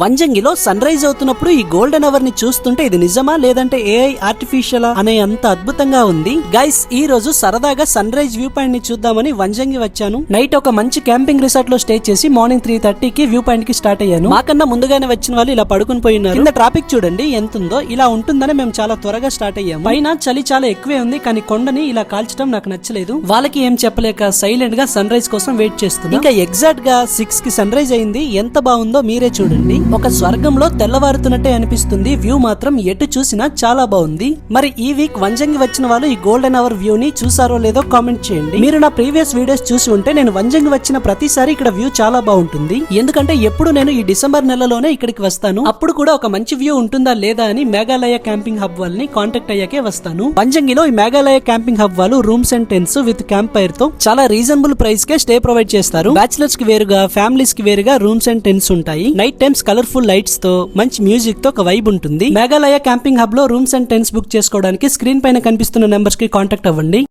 వంజంగిలో sun rise అవుతున్నప్పుడు ఈ golden అవర్ని చూస్తుంటే ఇది నిజమా లేదంటే ఏఐ ఆర్టిఫిషియల్ అనే అంత అద్భుతంగా ఉంది? గైస్ ఈ రోజు సరదాగా సన్ రైజ్ వ్యూ పాయింట్ని చూద్దామని వంజంగి వచ్చాను. నైట్ ఒక మంచి క్యాంపింగ్ రిసార్ట్లో స్టే చేసి మార్నింగ్ త్రీ థర్టీకి వ్యూ పాయింట్కి స్టార్ట్ అయ్యాను. మాకన్నా ముందుగానే వచ్చిన వాళ్ళు ఇలా పడుకుని పోయినారు. ఉన్నారు కింద ట్రాఫిక్ చూడండి ఎంత ఉందో ఇలా ఉంటుందని మేము చాలా త్వరగా స్టార్ట్ అయ్యాము. పైన చలి చాలా ఎక్కువే ఉంది కానీ కొండని ఇలా కాల్చడం నాకు నచ్చలేదు. వాళ్ళకి ఏం చెప్పలేక సైలెంట్గా సన్ రైజ్ కోసం వెయిట్ చేస్తుంది ఇంకా ఎగ్జాక్ట్గా సిక్స్కి సన్ రైజ్ అయింది. ఎంత బాగుందో మీరే చూడండి. ఒక స్వర్గంలో తెల్లవారుతున్నట్టే అనిపిస్తుంది. వ్యూ మాత్రం ఎటు చూసినా చాలా బాగుంది. మరి ఈ వీక్ వంజంగి వచ్చిన వాళ్ళు ఈ గోల్డెన్ అవర్ వ్యూ ని చూసారో లేదో కామెంట్ చేయండి. మీరు నా ప్రీవియస్ వీడియోస్ చూసి ఉంటే నేను వంజంగి వచ్చిన ప్రతిసారి ఇక్కడ వ్యూ చాలా బాగుంటుంది. ఎందుకంటే ఎప్పుడు నేను ఈ డిసెంబర్ నెలలోనే ఇక్కడికి వస్తాను. అప్పుడు కూడా ఒక మంచి వ్యూ ఉంటుందా లేదా అని మేఘాలయ క్యాంపింగ్ హబ్ వాళ్ళని కాంటాక్ట్ అయ్యాకే వస్తాను. వంజంగిలో ఈ మేఘాలయ క్యాంపింగ్ హబ్ వాళ్ళు rooms and tents with camp ఫైర్తో చాలా రీజనబుల్ ప్రైస్ కే స్టే ప్రొవైడ్ చేస్తారు. బ్యాచిలర్స్కి వేరుగా ఫ్యామిలీస్కి వేరుగా రూమ్స్ అండ్ టెంట్స్ ఉంటాయి. నైట్ టైమ్స్ కలర్ఫుల్ లైట్స్తో మంచి మ్యూజిక్తో ఒక వైబ్ ఉంటుంది. మేఘాలయ క్యాంపింగ్ హబ్లో రూమ్స్ అండ్ టెంట్స్ బుక్ చేసుకోవడానికి స్క్రీన్ పైన కనిపిస్తున్న నెంబర్స్కి కాంటాక్ట్ అవ్వండి.